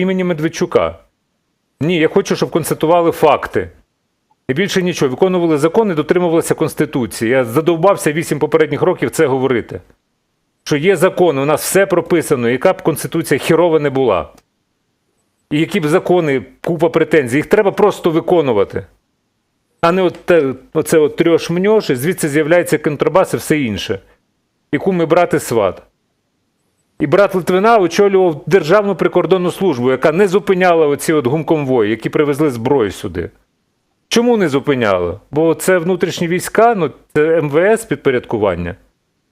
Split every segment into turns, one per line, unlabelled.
імені Медведчука. Ні, я хочу, щоб констатували факти. І більше нічого, виконували закони, дотримувалися Конституції. Я задовбався вісім попередніх років це говорити. Що є закон, у нас все прописано, яка б Конституція хірова не була. І які б закони, купа претензій, їх треба просто виконувати. А не от те, оце от трьош-мньош, і звідси з'являється контрабас і все інше. Яку ми брат і сват. І брат Литвина очолював Державну прикордонну службу, яка не зупиняла оці от гумконвої, які привезли зброю сюди. Чому не зупиняла? Бо це внутрішні війська, ну це МВС підпорядкування.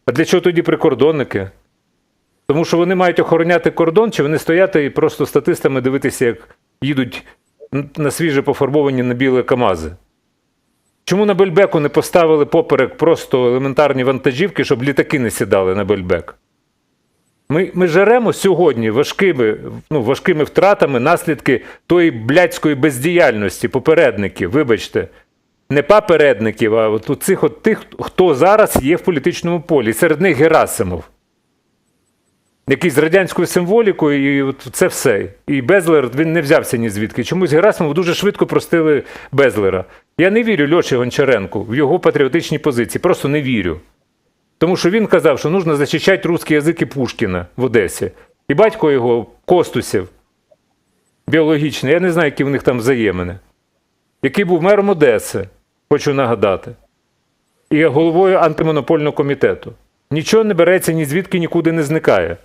А для чого тоді прикордонники? Тому що вони мають охороняти кордон, чи вони стояти і просто статистами дивитися, як їдуть на свіже пофарбовані на біле КАМАЗи. Чому на Бельбеку не поставили поперек просто елементарні вантажівки, щоб літаки не сідали на Бельбек? Ми, ми жеремо сьогодні важкими, ну, важкими втратами наслідки тої блядської бездіяльності попередників, вибачте, не попередників, а от цих от тих, хто зараз є в політичному полі. Серед них Герасимов. Який з радянською символікою, і от це все. І Безлер він не взявся ні звідки. Чомусь Герасимов дуже швидко простили Безлера. Я не вірю Льоші Гончаренку в його патріотичні позиції. Просто не вірю. Тому що він казав, що нужно захищати русські язики Пушкіна в Одесі. І батько його Костусів, біологічний, я не знаю, які в них там взаємини, який був мером Одеси, хочу нагадати, і головою антимонопольного комітету. Нічого не береться ні звідки нікуди не зникає.